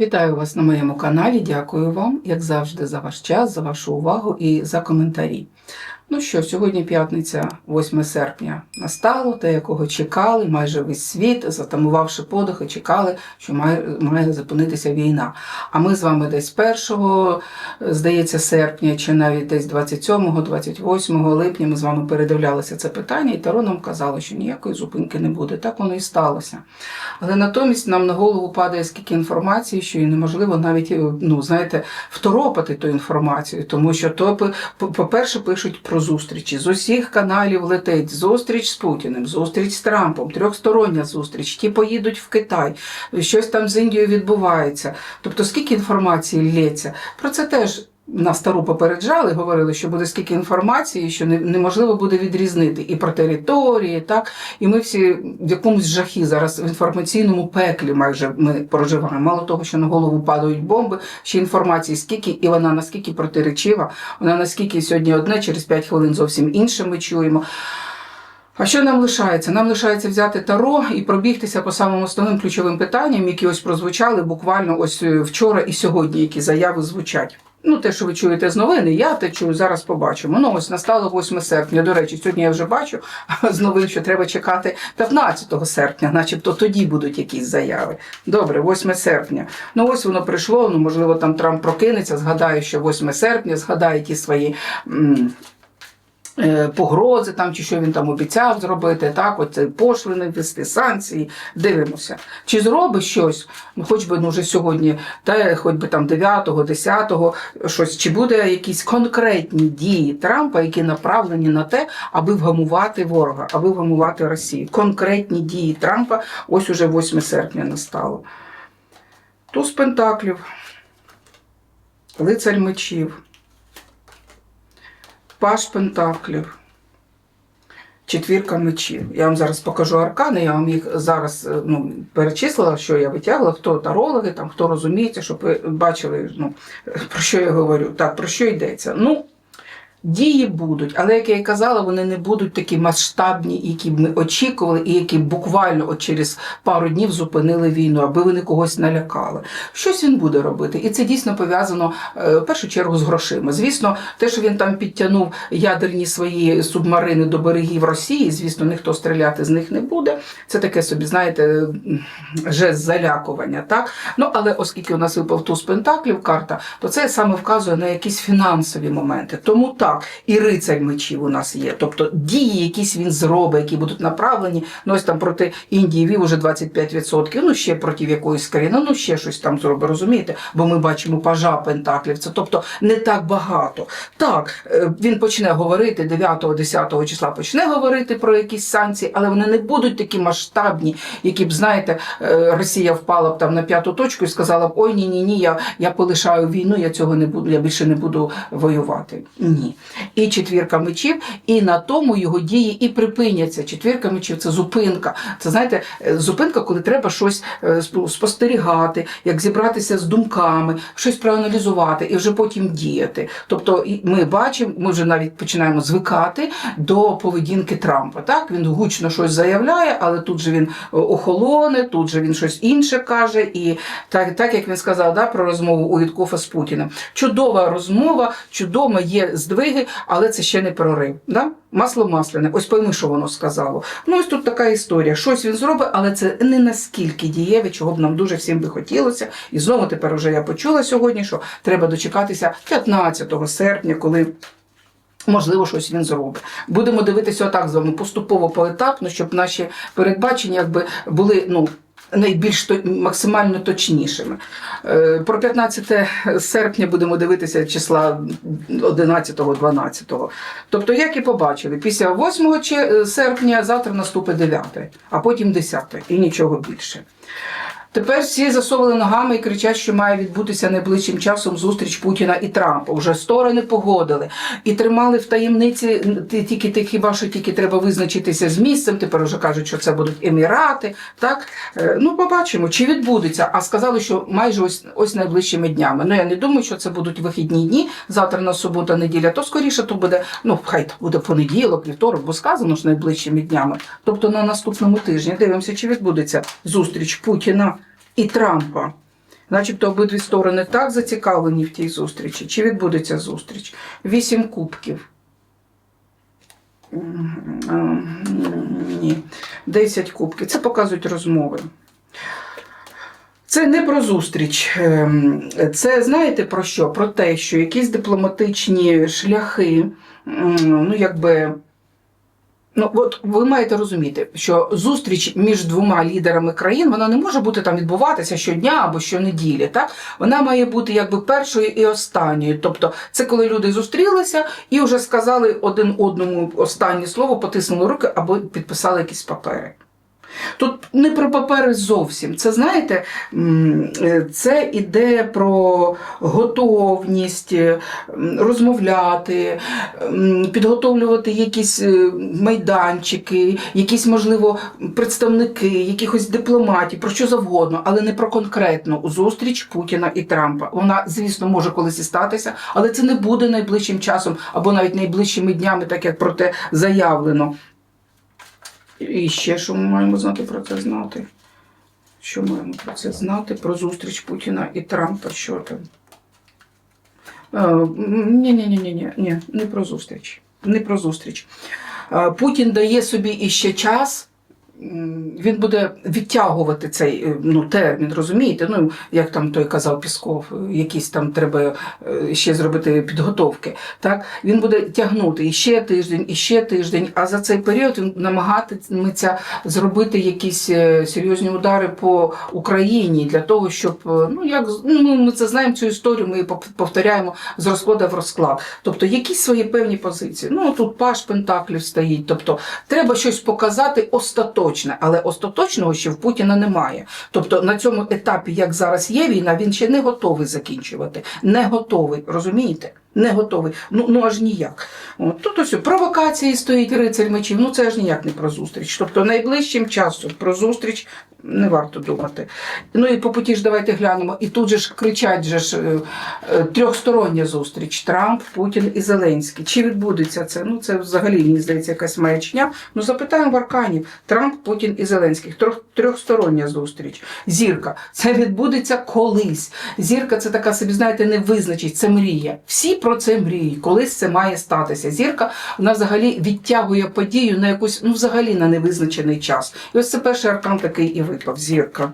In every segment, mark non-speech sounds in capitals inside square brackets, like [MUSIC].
Вітаю вас на моєму каналі. Дякую вам, як завжди, за ваш час, за вашу увагу і за коментарі. Ну що, сьогодні п'ятниця, 8 серпня, настало, те, якого чекали, майже весь світ, затамувавши подихи, чекали, що має, має зупинитися війна. А ми з вами десь 1, здається, серпня, чи навіть десь 27-28 липня ми з вами передивлялися це питання, і Таро нам казало, що ніякої зупинки не буде. Так воно і сталося. Але натомість нам на голову падає скільки інформації, що і неможливо навіть, ну, знаєте, второпати ту інформацію, тому що то, по- по-перше, пишуть про зустрічі. З усіх каналів летить зустріч з Путіним, зустріч з Трампом, трьохстороння зустріч. Ті поїдуть в Китай, щось там з Індією відбувається. Тобто, скільки інформації лється. Про це теж. На стару попереджали, говорили, що буде скільки інформації, що неможливо буде відрізнити і про території, так і ми всі в якомусь жахі зараз в інформаційному пеклі майже ми проживаємо. Мало того, що на голову падають бомби, ще інформації скільки, і вона наскільки протиречива, вона наскільки сьогодні одне, через 5 хвилин зовсім інше ми чуємо. А що нам лишається? Нам лишається взяти таро і пробігтися по самим основним ключовим питанням, які ось прозвучали буквально ось е, вчора і сьогодні, які заяви звучать. Ну, те, що ви чуєте з новини, я те чую, зараз побачимо. Ну, ось настало 8 серпня. До речі, сьогодні я вже бачу [LAUGHS] з новин, що треба чекати 15 серпня, начебто тоді будуть якісь заяви. Добре, 8 серпня. Ну ось воно прийшло. Ну, можливо, там Трамп прокинеться, згадає, що 8 серпня, згадає ті свої. м, Погрози там чи що він там обіцяв зробити, так, оце пошлини ввести, санкції. Дивимося. Чи зробить щось, ну хоч би ну, вже сьогодні, та хоч би там 9-го, 10-го, щось, чи буде якісь конкретні дії Трампа, які направлені на те, аби вгамувати ворога, аби вгамувати Росію. Конкретні дії Трампа, ось уже 8 серпня настало. Туз Пентаклів, лицарь мечів. Паш Пентаклів. Четвірка мечів. Я вам зараз покажу аркани, я вам їх зараз е, ну, перечислила, що я витягла, хто тарологи, там, хто розуміється, щоб ви бачили, ну, про що я говорю. Так, про що йдеться. Ну, дії будуть, але, як я і казала, вони не будуть такі масштабні, які б ми очікували, і які буквально от через пару днів зупинили війну, аби вони когось налякали. Щось він буде робити. І це дійсно пов'язано е, в першу чергу з грошима. Звісно, те, що він там підтягнув ядерні свої субмарини до берегів Росії, звісно, ніхто стріляти з них не буде. Це таке собі, знаєте, жест залякування. Так? Ну, але оскільки у нас випав туз пентаклів карта, то це саме вказує на якісь фінансові моменти. Тому так, і рицарь мечів у нас є. Тобто дії, якісь він зробить, які будуть направлені. Ну, ось там проти Індії вів уже 25%, ну ще проти якоїсь країни, ну ще щось там зробить, розумієте? Бо ми бачимо пажа пентаклів. Це тобто не так багато. Так, е, він почне говорити 9-10 числа, почне говорити про якісь санкції, але вони не будуть такі масштабні, які б, знаєте, е, Росія впала б там на п'яту точку і сказала б: ой, ні, ні, ні, я, я полишаю війну, я цього не буду, я більше не буду воювати. Ні. І четвірка мечів, і на тому його дії і припиняться. Четвірка мечів це зупинка. Це знаєте, е, зупинка, коли треба щось е, спостерігати, як зібратися з думками, щось проаналізувати і вже потім діяти. Тобто ми бачимо, ми вже навіть починаємо звикати до поведінки Трампа. Так він гучно щось заявляє, але тут же він е, охолоне, тут же він щось інше каже. І так, так як він сказав да, про розмову у Віткофа з Путіним. Чудова розмова, чудово є здвиги, але це ще не прорив. Да? Масло масляне. Ось пойми, що воно сказало. Ну ось тут така історія. Щось він зробить, але це не наскільки дієве, чого б нам дуже всім би хотілося. І знову тепер уже я почула сьогодні, що треба дочекатися 15 серпня, коли. Можливо, щось він зробить. Будемо дивитися отак з вами поступово поетапно, щоб наші передбачення якби були ну. Найбільш максимально точнішими. Е, Про 15 серпня будемо дивитися числа 11-12. Тобто, як і побачили, після 8 серпня завтра наступить 9, а потім 10 і нічого більше. Тепер всі засовували ногами і кричать, що має відбутися найближчим часом зустріч Путіна і Трампа. Уже сторони погодили і тримали в таємниці ті- тільки ти хіба що тільки треба визначитися з місцем. Тепер вже кажуть, що це будуть емірати. Так Е, ну побачимо, чи відбудеться. А сказали, що майже ось ось найближчими днями. Ну я не думаю, що це будуть вихідні дні. Завтра на субота, неділя. То скоріше то буде. Ну хай буде понеділок, вівторок, бо сказано ж найближчими днями. Тобто на наступному тижні дивимося, чи відбудеться зустріч Путіна і Трампа. Начебто обидві сторони так зацікавлені в тій зустрічі. Чи відбудеться зустріч? Вісім кубків. Ні. Десять кубків. Це показують розмови. Це не про зустріч. Ем, Це знаєте про що? Про те, що якісь дипломатичні шляхи, ну якби. Ну, от ви маєте розуміти, що зустріч між двома лідерами країн вона не може бути там відбуватися щодня або щонеділі. Так? Вона має бути якби першою і останньою. Тобто, це коли люди зустрілися і вже сказали один одному останнє слово, потиснули руки або підписали якісь папери. Тут не про папери зовсім. Це знаєте, е, це іде про готовність розмовляти, підготовлювати якісь е, майданчики, якісь, можливо, представники, якихось дипломатів, про що завгодно, але не про конкретну зустріч Путіна і Трампа. Вона, звісно, може колись і статися, але це не буде найближчим часом або навіть найближчими днями, так як про те заявлено. І ще що ми маємо знати про це знати? Що маємо про це знати? Про зустріч Путіна і Трампа, що там? Ні, ні, ні, ні, ні, ні, не про зустріч. Не про зустріч. Е, Путін дає собі іще час. Він буде відтягувати цей е, ну, термін, розумієте? Ну, як там той казав Пісков, е, якісь там треба е, ще зробити підготовки. Так? Він буде тягнути іще тиждень, іще тиждень, а за цей період він намагатиметься зробити якісь серйозні удари по Україні для того, щоб ну як ну, ми це знаємо цю історію, ми повторяємо з розкладу в розклад. Тобто якісь свої певні позиції. Ну тут паш Пентаклів стоїть. Тобто треба щось показати остаточне, але остаточного ще в Путіна немає. Тобто на цьому етапі, як зараз є війна, він ще не готовий закінчувати. Не готовий, розумієте? Не готовий. Ну, ну аж ніяк. От, тут ось провокації стоїть рицарь мечів. Ну це аж ніяк не про зустріч. Тобто найближчим часом про зустріч не варто думати. Ну і по путі ж давайте глянемо. І тут же ж кричать же ж е, е, трьохстороння зустріч Трамп, Путін і Зеленський. Чи відбудеться це? Ну це взагалі мені здається якась маячня. Ну запитаємо в Арканів. Трамп, Путін і Зеленський. Трьох, трьохстороння зустріч. Зірка. Це відбудеться колись. Зірка це така собі, знаєте, не визначить, це мрія. Всі про це мріють. Колись це має статися. Зірка вона взагалі відтягує подію на якусь, ну взагалі на невизначений час. І ось це перший аркан такий і випав. Зірка.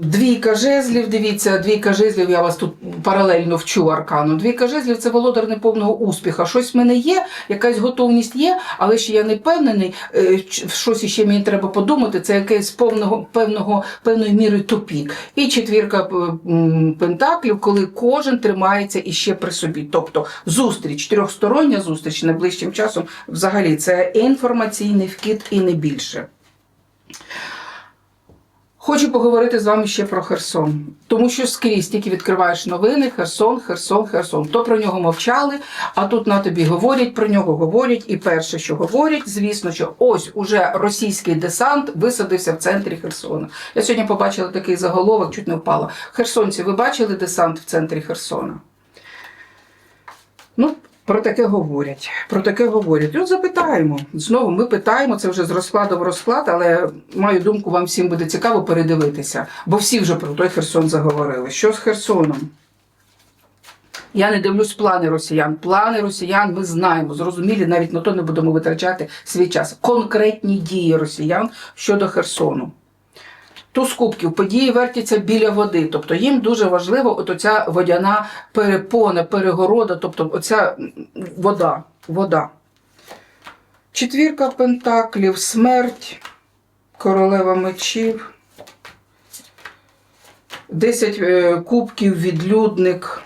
Двійка жезлів, дивіться, двійка жезлів, я вас тут паралельно вчу аркану. Двійка жезлів це володар неповного успіха. Щось в мене є, якась готовність є, але ще я не впевнений, е, щось ще мені треба подумати, це якесь повного, певного, певною мірою тупік. І четвірка е, пентаклів, коли кожен тримається іще при собі. Тобто зустріч, трьохстороння зустріч найближчим часом взагалі це інформаційний вкид і не більше. Хочу поговорити з вами ще про Херсон, тому що скрізь тільки відкриваєш новини, Херсон, Херсон, Херсон. То про нього мовчали, а тут на тобі говорять про нього, говорять. І перше, що говорять, звісно, що ось уже російський десант висадився в центрі Херсона. Я сьогодні побачила такий заголовок, чуть не впала. Херсонці, ви бачили десант в центрі Херсона? Про таке говорять. Про таке говорять. І От запитаємо. Знову ми питаємо, це вже з розкладу в розклад, але маю думку, вам всім буде цікаво передивитися, бо всі вже про той Херсон заговорили. Що з Херсоном? Я не дивлюсь плани росіян. Плани росіян ми знаємо, зрозумілі, навіть на то не будемо витрачати свій час. Конкретні дії росіян щодо Херсону. Туз кубків події вертяться біля води, тобто їм дуже важливо от оця водяна перепона, перегорода, тобто оця вода. вода. Четвірка пентаклів, смерть, королева мечів, десять е, кубків, відлюдник.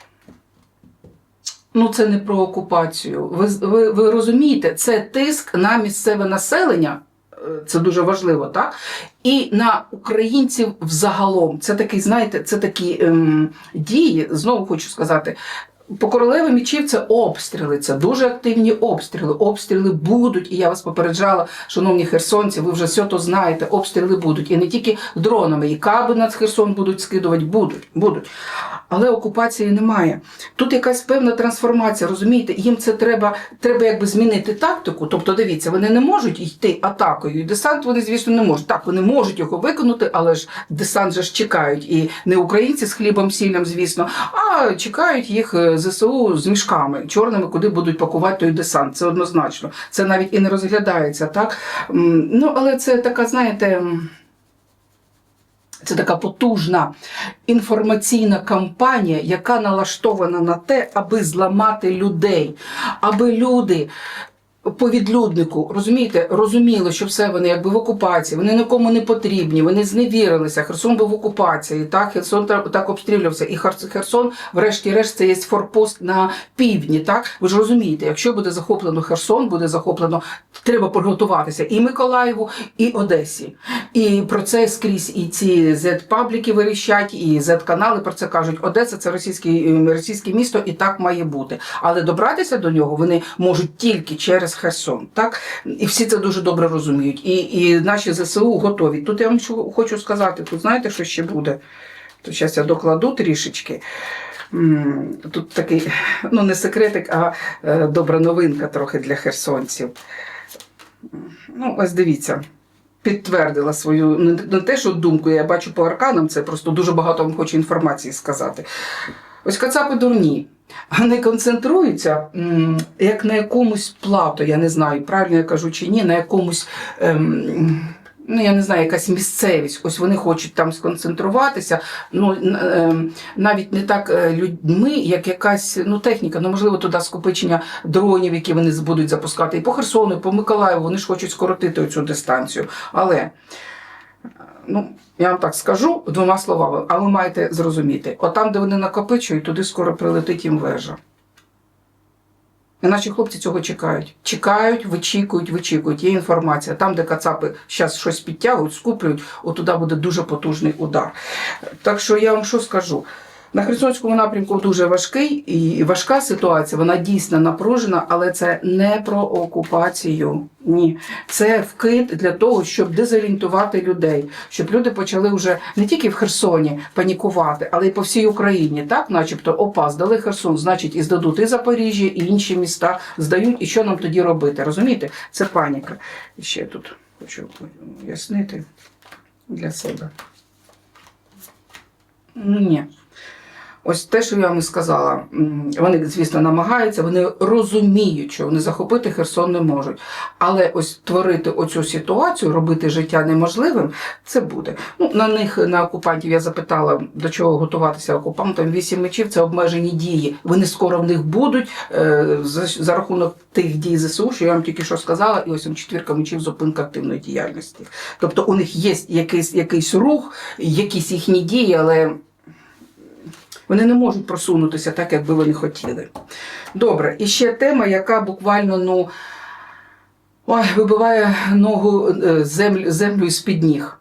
Ну, це не про окупацію. Ви, ви, ви розумієте, це тиск на місцеве населення. Це дуже важливо, так? І на українців взагалом. Це такий, знаєте, це такі ем, дії, знову хочу сказати, по королеві мічів це обстріли, це дуже активні обстріли. Обстріли будуть, і я вас попереджала, шановні херсонці, ви вже все то знаєте, обстріли будуть. І не тільки дронами, і каби над Херсон будуть скидувати, будуть, будуть. Але окупації немає. Тут якась певна трансформація, розумієте, їм це треба, треба якби змінити тактику. Тобто, дивіться, вони не можуть йти атакою. І десант вони, звісно, не можуть. Так, вони можуть його виконати, але ж десант же ж чекають. І не українці з хлібом, сіллям, звісно, а чекають їх е, ЗСУ з мішками чорними, куди будуть пакувати той десант. Це однозначно. Це навіть і не розглядається, так? Ну, але це така, знаєте. це така потужна інформаційна кампанія, яка налаштована на те, аби зламати людей, аби люди. По відлюднику, розумієте, розуміли, що все вони якби в окупації, вони нікому не потрібні, вони зневірилися. Херсон був в окупації, так Херсон так, обстрілювався. І Хер- Херсон, врешті-решт, це є форпост на півдні. Так ви ж розумієте, якщо буде захоплено Херсон, буде захоплено, треба приготуватися і Миколаєву, і Одесі. І про це скрізь і ці Z-пабліки вирішать, і Z-канали про це кажуть. Одеса це російське, російське місто, і так має бути. Але добратися до нього вони можуть тільки через Херсон. Так? І всі це дуже добре розуміють. І, і наші ЗСУ готові. Тут я вам хочу сказати, тут знаєте, що ще буде? То зараз я докладу трішечки. Тут такий, ну не секретик, а е, добра новинка трохи для херсонців. Ну, ось дивіться. Підтвердила свою не те, що думку, я бачу по арканам, це просто дуже багато вам хочу інформації сказати. Ось кацапи дурні. Вони концентруються як на якомусь плато, я не знаю, правильно я кажу чи ні, на якомусь. Ем, Ну, я не знаю, якась місцевість. Ось вони хочуть там сконцентруватися. Ну ем, навіть не так е, людьми, як якась ну, техніка. Ну, можливо, туди скопичення дронів, які вони будуть запускати. І по Херсону, і по Миколаєву вони ж хочуть скоротити цю дистанцію. Але ну, я вам так скажу двома словами, а ви маєте зрозуміти: от там, де вони накопичують, туди скоро прилетить їм вежа. І наші хлопці цього чекають. Чекають, вичікують, вичікують. Є інформація. Там, де кацапи зараз щось підтягують, скуплюють, отуди буде дуже потужний удар. Так що я вам що скажу? На Херсонському напрямку дуже важкий і важка ситуація, вона дійсно напружена, але це не про окупацію. Ні, це вкид для того, щоб дезорієнтувати людей, щоб люди почали вже не тільки в Херсоні панікувати, але й по всій Україні. Так, начебто, опа, здали Херсон, значить, і здадуть і Запоріжжя, і інші міста здають. І що нам тоді робити? Розумієте? Це паніка. І ще тут хочу пояснити для себе. Ні. Ось те, що я вам і сказала, вони, звісно, намагаються, вони розуміють, що вони захопити Херсон не можуть. Але ось творити оцю ситуацію, робити життя неможливим, це буде. Ну, на них, на окупантів, я запитала, до чого готуватися окупантам. Вісім мечів це обмежені дії. Вони скоро в них будуть е, за, за рахунок тих дій ЗСУ, що я вам тільки що сказала, і ось четвірка мечів зупинка активної діяльності. Тобто у них є якийсь, якийсь рух, якісь їхні дії, але. Вони не можуть просунутися так, як би вони хотіли. Добре, і ще тема, яка буквально ну, ой, вибиває ногу е, землю, землю з-під ніг.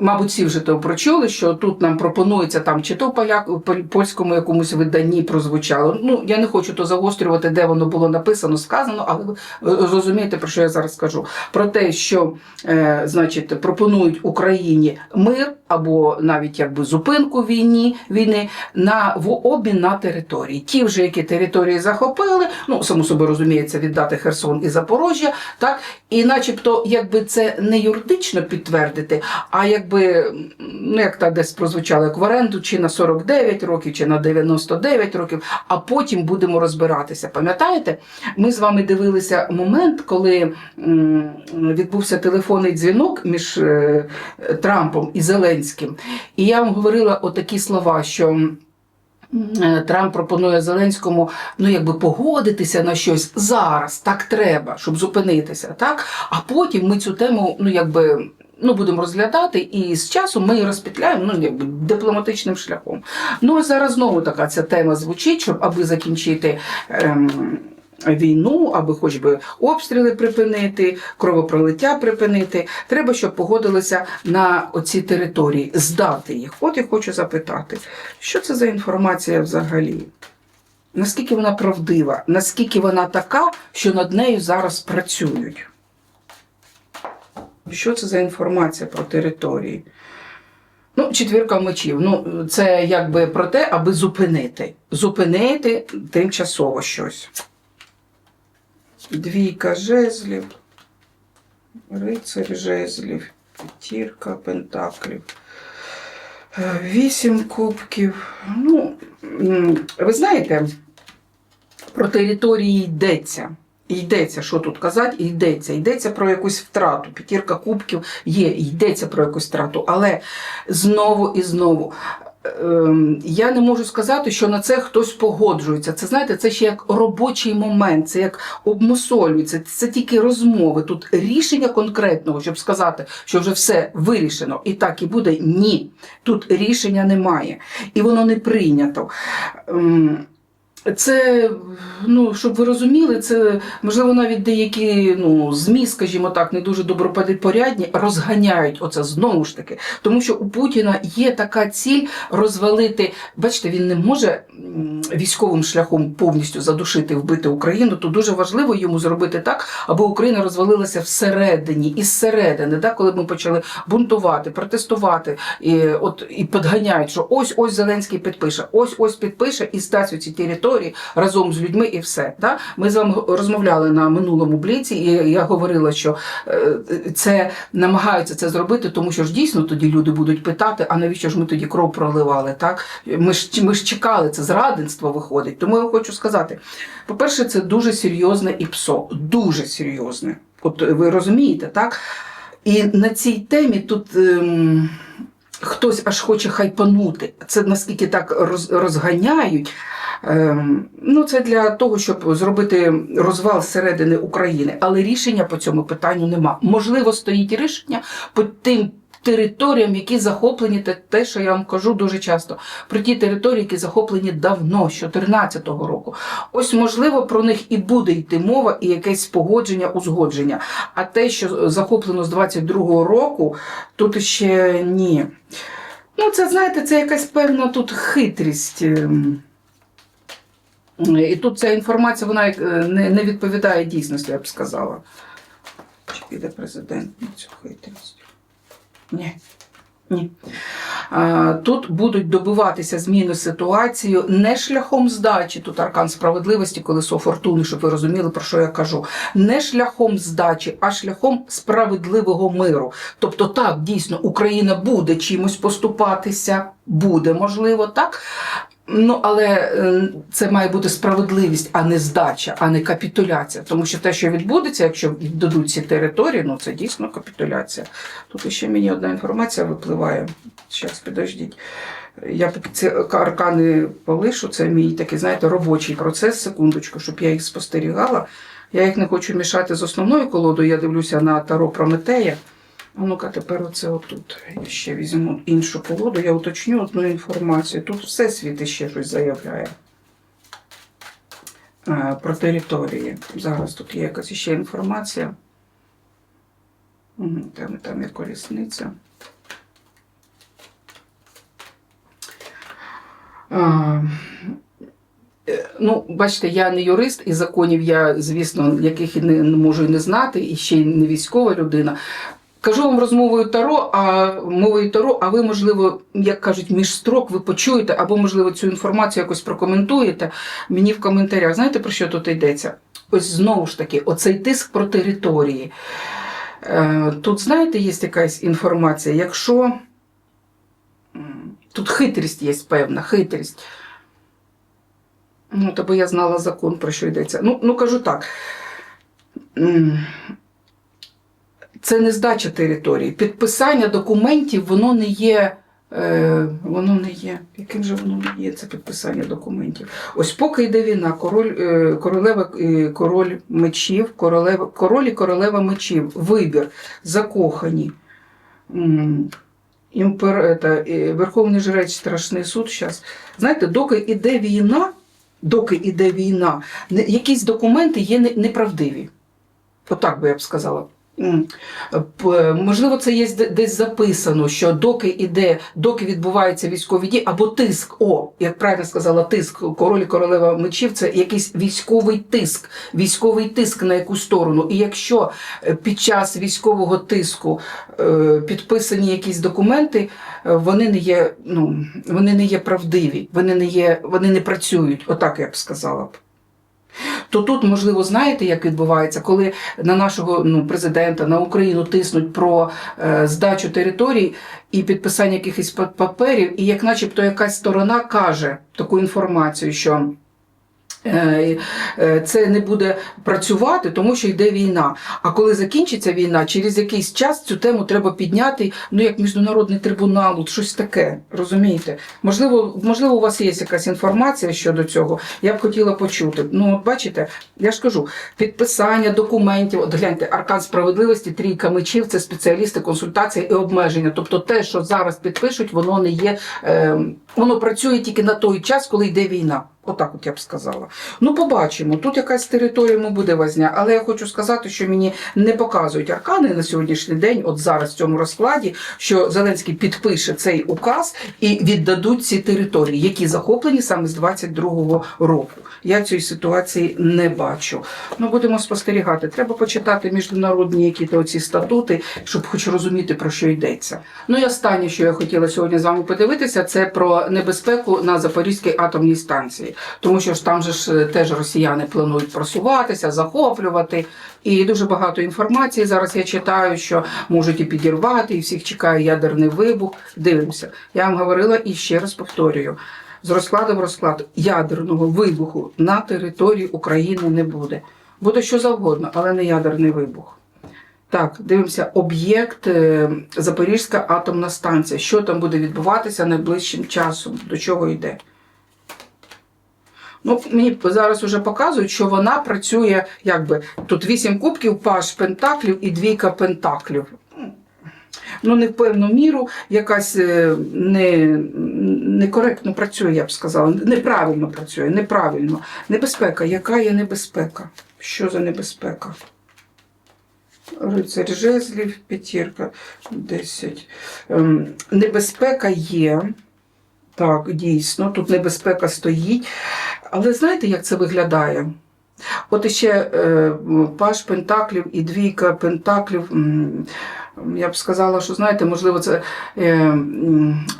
Мабуть, всі вже то прочули, що тут нам пропонується там чи то поляк, польському якомусь виданні прозвучало. Ну, я не хочу то загострювати, де воно було написано, сказано, але ви розумієте, про що я зараз скажу. Про те, що е, значить, пропонують Україні мир або навіть якби зупинку війні, війни на в обмін на території. Ті вже, які території захопили, ну само собою розуміється, віддати Херсон і Запорожжя, так і начебто, якби це не юридично підтвердити, а якби ну як так десь прозвучало, як в оренду, чи на 49 років, чи на 99 років, а потім будемо розбиратися. Пам'ятаєте, ми з вами дивилися момент, коли м, відбувся телефонний дзвінок між е, Трампом і Зеленським. І я вам говорила отакі слова, що. е, Трамп пропонує Зеленському ну якби погодитися на щось зараз, так треба, щоб зупинитися, так? А потім ми цю тему, ну якби. Ну, будемо розглядати, і з часом ми її розпетляємо ну, якби дипломатичним шляхом. Ну, ось зараз знову така ця тема звучить, щоб аби закінчити ем, війну, аби хоч би обстріли припинити, кровопролиття припинити. Треба, щоб погодилися на оці території, здати їх. От я хочу запитати, що це за інформація взагалі? наскільки вона правдива, наскільки вона така, що над нею зараз працюють. Що це за інформація про території? Ну, четвірка мечів. Ну, це якби про те, аби зупинити. Зупинити тимчасово щось. Двійка жезлів, рицарь жезлів, п'ятірка пентаклів, е, вісім кубків. Ну, ви знаєте, про території йдеться. Йдеться, що тут казати, йдеться. Йдеться про якусь втрату. П'ятірка кубків є, йдеться про якусь втрату. Але знову і знову. Ем, Я не можу сказати, що на це хтось погоджується. Це знаєте, це ще як робочий момент, це як обмусолюється, це тільки розмови. Тут рішення конкретного, щоб сказати, що вже все вирішено і так і буде. Ні, тут рішення немає, і воно не прийнято. Це, ну, щоб ви розуміли, це можливо навіть деякі ну, ЗМІ, скажімо так, не дуже добропорядні, розганяють оце знову ж таки. Тому що у Путіна є така ціль розвалити. Бачите, він не може військовим шляхом повністю задушити, вбити Україну. То дуже важливо йому зробити так, аби Україна розвалилася всередині, із середини, да, коли ми почали бунтувати, протестувати, і, от, і підганяють, що ось ось Зеленський підпише, ось ось підпише і здасть ці території разом з людьми, і все. Да? Ми з вами розмовляли на минулому бліці, і я говорила, що е, це намагаються це зробити, тому що ж дійсно тоді люди будуть питати, а навіщо ж ми тоді кров проливали? Так? Ми ж ми ж чекали, це зрадництво виходить. Тому я хочу сказати: по-перше, це дуже серйозне ІПСО, дуже серйозне. От ви розумієте, так? І на цій темі тут. Ем... Хтось аж хоче хайпанути. Це наскільки так роз, розганяють. Ем, ну, це для того, щоб зробити розвал зсередини України. Але рішення по цьому питанню нема. Можливо, стоїть рішення по тим територіям, які захоплені, те, що я вам кажу дуже часто, про ті території, які захоплені давно, з 2014 року. Ось, можливо, про них і буде йти мова, і якесь погодження, узгодження. А те, що захоплено з 22-го року, тут ще ні. Ну, це, знаєте, це якась певна тут хитрість. ем. І тут ця інформація вона е, не відповідає дійсності, я б сказала. Чи піде президент на цю хитрість? Ні. Ні. Тут будуть добиватися зміни ситуації не шляхом здачі, тут аркан справедливості, колесо фортуни, щоб ви розуміли, про що я кажу. Не шляхом здачі, а шляхом справедливого миру. Тобто, так, дійсно, Україна буде чимось поступатися, буде можливо, так. Ну, але е, це має бути справедливість, а не здача, а не капітуляція. Тому що те, що відбудеться, якщо віддадуть ці території, ну це дійсно капітуляція. Тут ще мені одна інформація випливає. Зараз, підождіть. Я поки ці аркани полишу, це мій такий, знаєте, робочий процес, секундочку, щоб я їх спостерігала. Я їх не хочу мішати з основною колодою, я дивлюся на Таро Прометея. А ну-ка, тепер оце отут. Я ще візьму іншу колоду, я уточню одну інформацію. Тут все світ ще щось заявляє а, про території. Зараз тут є якась ще інформація. Там, там є колісниця. А, е, Ну, бачите, я не юрист, і законів я, звісно, яких і не можу і не знати, і ще й не військова людина. Кажу вам розмовою Таро, а мовою Таро, а ви, можливо, як кажуть, між строк ви почуєте, або, можливо, цю інформацію якось прокоментуєте мені в коментарях. Знаєте, про що тут йдеться? Ось знову ж таки, оцей тиск про території. Е, Тут, знаєте, є якась інформація, якщо тут хитрість є певна, хитрість. Ну, то бо я знала закон, про що йдеться. Ну, ну кажу так. Це не здача території. Підписання документів, воно не є. Е, воно не є. Яким же воно не є це підписання документів? Ось поки йде війна, король, е, королева, е, король мечів, королева, король і королева мечів, вибір, закохані. Імпер, это, е, Верховний жрець страшний суд зараз. Знаєте, доки йде війна, доки йде війна, якісь документи є не- неправдиві. Отак би я б сказала. Можливо, це є десь записано, що доки іде, доки відбуваються військові дії, або тиск, о, як правильно сказала, тиск, король королева мечів, це якийсь військовий тиск, військовий тиск на якусь сторону. І якщо е, під час військового тиску е, підписані якісь документи, е, вони не є, ну, вони не є правдиві, вони не є, вони не працюють, отак я б сказала б. То тут, можливо, знаєте, як відбувається, коли на нашого ну, президента, на Україну тиснуть про е, здачу територій і підписання якихось па- паперів, і як начебто якась сторона каже таку інформацію, що. Е, е, Це не буде працювати, тому що йде війна. А коли закінчиться війна, через якийсь час цю тему треба підняти, ну як міжнародний трибунал, щось таке. Розумієте? Можливо, можливо, у вас є якась інформація щодо цього. Я б хотіла почути. Ну, от бачите, я ж кажу, підписання документів. От гляньте, аркан справедливості, трійка мечів це спеціалісти, консультації і обмеження. Тобто, те, що зараз підпишуть, воно не є, е, воно працює тільки на той час, коли йде війна. Отак, от я б сказала. Ну, побачимо. Тут якась територія му буде возня, але я хочу сказати, що мені не показують аркани на сьогоднішній день, от зараз в цьому розкладі, що Зеленський підпише цей указ і віддадуть ці території, які захоплені саме з 22-го року. Я цієї ситуації не бачу. Ну, будемо спостерігати. Треба почитати міжнародні якісь оці статути, щоб хоч розуміти, про що йдеться. Ну і останнє, що я хотіла сьогодні з вами подивитися, це про небезпеку на Запорізькій атомній станції. Тому що ж там же ж е, теж росіяни планують просуватися, захоплювати. І дуже багато інформації зараз я читаю, що можуть і підірвати, і всіх чекає ядерний вибух. Дивимося. Я вам говорила і ще раз повторюю. З розкладу в розклад ядерного вибуху на території України не буде. Буде що завгодно, але не ядерний вибух. Так, дивимося, об'єкт е, Запорізька атомна станція. Що там буде відбуватися найближчим часом? До чого йде? Ну, мені зараз вже показують, що вона працює, якби тут вісім кубків, паш пентаклів і двійка пентаклів. Ну, не в певну міру, якась е, не, некоректно працює, я б сказала. Неправильно працює, неправильно. Небезпека. Яка є небезпека? Що за небезпека? Рицарь жезлів, п'ятірка, 10. Ем, небезпека є. Так, дійсно, тут небезпека стоїть. Але знаєте, як це виглядає? От іще е, паш пентаклів і двійка пентаклів. Я б сказала, що знаєте, можливо, це е,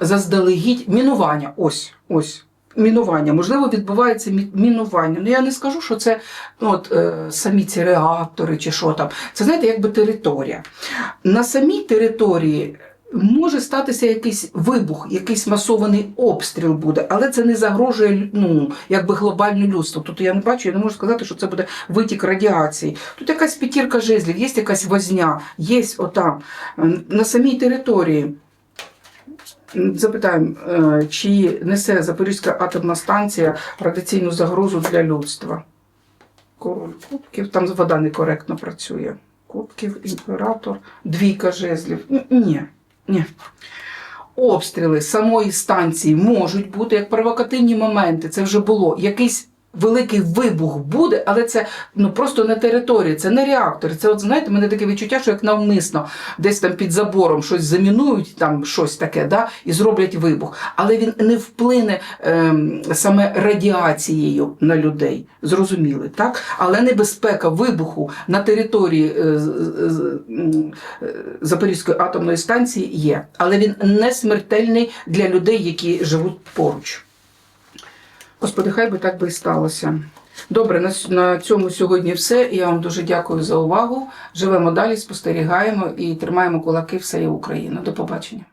заздалегідь мінування. Ось, ось. Мінування, можливо, відбувається мінування. Ну я не скажу, що це ну, от, е, самі ці реактори чи що там. Це знаєте, якби територія. На самій території може статися якийсь вибух, якийсь масований обстріл буде, але це не загрожує ну, якби глобальну людству. Тут я не бачу, я не можу сказати, що це буде витік радіації. Тут якась п'ятірка жезлів, є якась возня, є отам на самій території. Запитаємо, е, чи несе Запорізька атомна станція радіаційну загрозу для людства? Король кубків, там вода некоректно працює. Кубків, імператор, двійка жезлів. Ні, ні. Обстріли самої станції можуть бути як провокативні моменти. Це вже було. Якийсь великий вибух буде, але це ну просто на території, це не реактор. Це, от знаєте, мене таке відчуття, що як навмисно десь там під забором щось замінують, там щось таке, да, і зроблять вибух. Але він не вплине ем, саме радіацією на людей. Зрозуміли, так? Але небезпека вибуху на території е, е, Запорізької атомної станції є. Але він не смертельний для людей, які живуть поруч. Господи, хай би так би і сталося. Добре, на, на цьому сьогодні все. Я вам дуже дякую за увагу. Живемо далі, спостерігаємо і тримаємо кулаки. Все є Україна. До побачення.